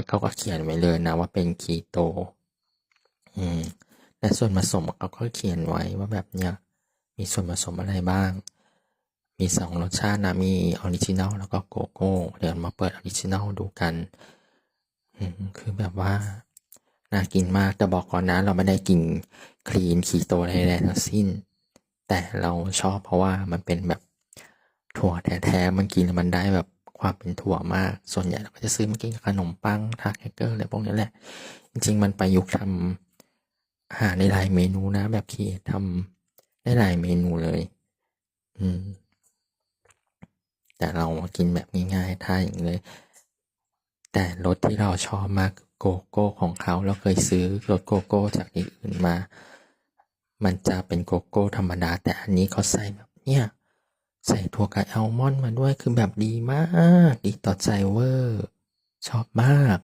ดเขาก็เขียนไว้เลยนะว่าเป็นคีโต อืมและส่วนผสมเขาก็เขียนไว้ว่าแบบเนี้ยมีส่วนผสมอะไรบ้าง มีสองรสชาตินะ มีออริจินัลแล้วก็โกโก้ เดี๋ยวมาเปิดออริจินัลดูกัน อืมคือแบบว่าน่ากินมากแต่บอกก่อนนะ เราไม่ได้กินคลีนคีโตใดๆทั้งสิ้น แต่เราชอบเพราะว่ามันเป็นแบบถั่วแท้ๆมันกินมันได้แบบ ความเป็นถั่วมาก ส่วนใหญ่เราก็จะซื้อมากินกับขนมปังทาแครกเกอร์อะไรพวกนี้แหละ จริง ๆ มันประยุกต์ทำอาหารในหลายเมนูนะ แบบคีทำได้หลายเมนูเลย อืม แต่เรากินแบบง่ายๆท่าอย่างเลย แต่รสที่เราชอบมากโกโก้ของเขาเราเคยซื้อรสโกโก้จากที่อื่นมา มันจะเป็นโกโก้ธรรมดา แต่อันนี้เขาใส่แบบเนี้ย ใส่ถั่วกับอัลมอนด์มาด้วยคือแบบดีมาก ดีต่อใจเวอร์ ชอบมาก